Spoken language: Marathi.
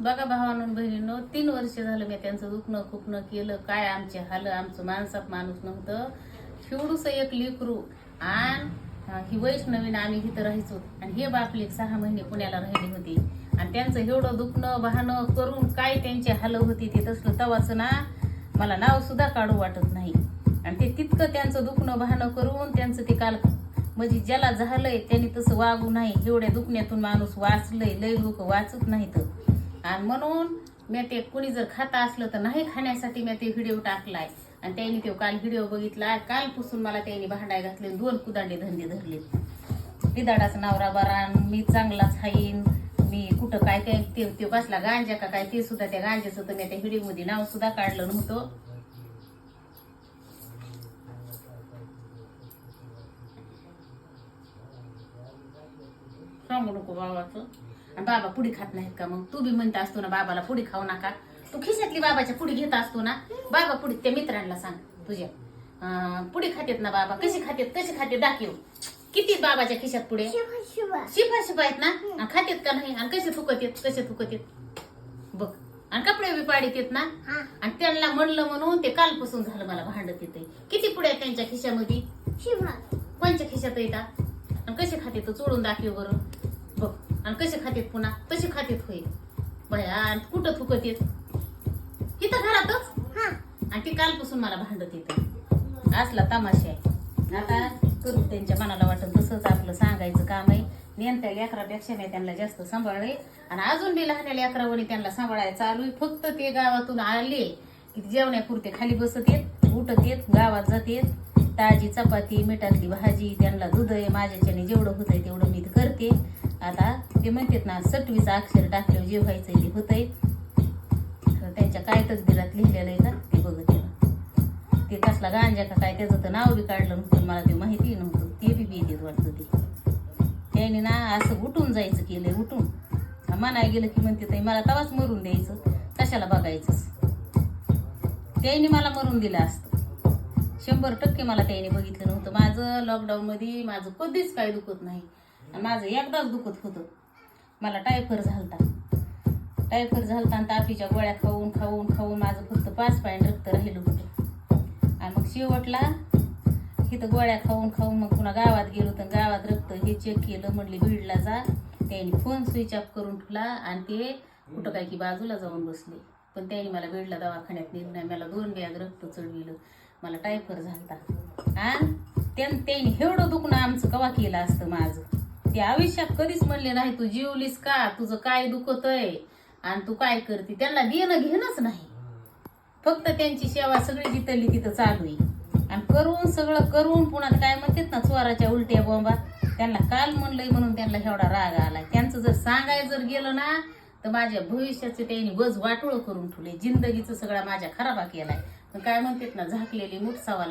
बघा भावानं बहिणीनो तीन वर्ष झालं मी त्यांचं दुखणं खुपणं केलं. काय आमचे हाल आमचं माणसात माणूस नव्हतं. हिवडूस एक लेकरू आणि ही वैष्णवीन आम्ही इथं राहायचो. आणि हे बापले सहा महिने पुण्याला राहिली होती. आणि त्यांचं एवढं दुखणं बहाणं करून काय त्यांचे हाल होती ते तसलं तवाचं ना मला नाव सुद्धा काढू वाटत नाही. आणि ते तितकं त्यांचं दुखणं बहाणं करून त्यांचं ते काल म्हणजे ज्याला झालंय त्यांनी तसं वागू नाही एवढ्या दुखण्यातून माणूस वाचलंय. लय लोक वाचत नाहीत. आणि म्हणून मी ते कुणी जर खाता असलं तर नाही खाण्यासाठी मी ते व्हिडिओ टाकलाय. आणि त्यांनी तो काल व्हिडिओ बघितला कालपासून मला त्यांनी भांडाय घातले. दोन कुदांडे धंदे धरले. बिदाडाचा नवरा बरा मी चांगलाच खाईन मी कुठं काय काय ते- तो बसला गांजा का काय ते सुद्धा त्या गांजाचं तर मी त्या व्हिडिओमध्ये नाव सुद्धा काढलं नव्हतं. सांगू नको बाबाचं. आणि बाबा पुडी खात नाहीत का मग? तू बी म्हणता असतो ना बाबाला पुडी खाऊ नका. तू खिशातली बाबाच्या पुडी घेत असतो ना बाबा पुडी त्या मित्रांना सांग तुझ्या. पुडी खातेत ना बाबा कशी खातेत कशी खाते दाखव. किती बाबाच्या खिशात पुढे? शिफा शिफा आहेत ना? खातेत का नाही? आणि कसे थुकत येत कसे थुकत येत बघ. आणि कपडे बी पाडीत येत ना आणि त्यांना म्हणलं म्हणून ते कालपासून झालं मला भांडत येते किती पुढे त्यांच्या खिशामध्ये? कोणच्या खिशात येतात आणि कसे खाते तो चोडून दाखव बरं. बघ. आणि कसे खातेत पुन्हा? कसे खातेत होय बया कुठं थुकत येत? इथं घरातच आणि ती कालपासून मला भांडत येते. असला तमाशा आहे. आता करू त्यांच्या मनाला वाटत तसंच आपलं सांगायचं काम आहे. नेमत्या लेकरापेक्षा मी त्यांना जास्त सांभाळले. आणि अजून बी लहान लेकरावणी त्यांना सांभाळायला चालू आहे. फक्त ते गावातून आले की जेवण्यापुरते खाली बसत येत उठत येत गावात जात येत ताजी चपाती मिठातली भाजी त्यांना दूध आहे. माझ्याच्याने जेवढं होतंय तेवढं मी करते. आता ते म्हणतात ना सटवीचं अक्षर टाकल्यावर जे व्हायचं ते होतंय. तर त्यांच्या काय तकदीरात लिहिलेलं आहे का? ते बघत आहे ते कसला गांजा का काय त्याचं तर नाव बी काढलं नव्हतं मला ते माहिती नव्हतं. ते बी भीतीत वाटतं ते त्याने ना असं उठून जायचं केलंय उठून. म्हणाय गेलं की म्हणते ताई मला तवाच मरून द्यायचं. कशाला बघायचंच त्याने मला मरून दिलं असतं. शंभर टक्के मला त्याने बघितलं नव्हतं. माझं लॉकडाऊनमध्ये माझं कधीच काय दुखत नाही. आणि माझं एकदाच दुखत होतं. मला टायफर झालता. टायफर झालता आणि तापीच्या गोळ्या खाऊन खाऊन खाऊन माझं फक्त पाच पॉईंट रक्त राहिलं होतं. आणि मग शेवटला इथं गोळ्या खाऊन खाऊन मग पुन्हा गावात गेलो तर गावात रक्त हे चेक केलं म्हणले बीडला जा. त्यांनी फोन स्विच ऑफ करून ठेवला आणि ते कुठं काय की बाजूला जाऊन बसले. पण त्यांनी मला बीडला दवाखान्यात नेलं नाही. मला दोन बॅग रक्त चढविलं. मला टायफर झालता. आणि त्यान त्यांनी एवढं दुखणं आमचं कवा केलं असतं माझं? ते आयुष्यात कधीच म्हणले नाही तू जीवलीस का? तुझं काय दुखतय? आणि तू काय करते? त्यांना देणं घेणंच नाही. फक्त त्यांची सेवा सगळी जिथली तिथं चालू आहे. आणि करून सगळं करून पुन्हा काय म्हणतात ना चोराच्या उलट्या बोंबा त्यांना काल म्हणलंय म्हणून त्यांना एवढा राग आला त्यांचं जर सांगाय जर गेलं ना तर माझ्या भविष्याचे त्यांनी वज वाटोळ करून ठेवले जिंदगीचं सगळा माझ्या खराबा केलाय. काय म्हणतात ना झाकलेली मुठ सवा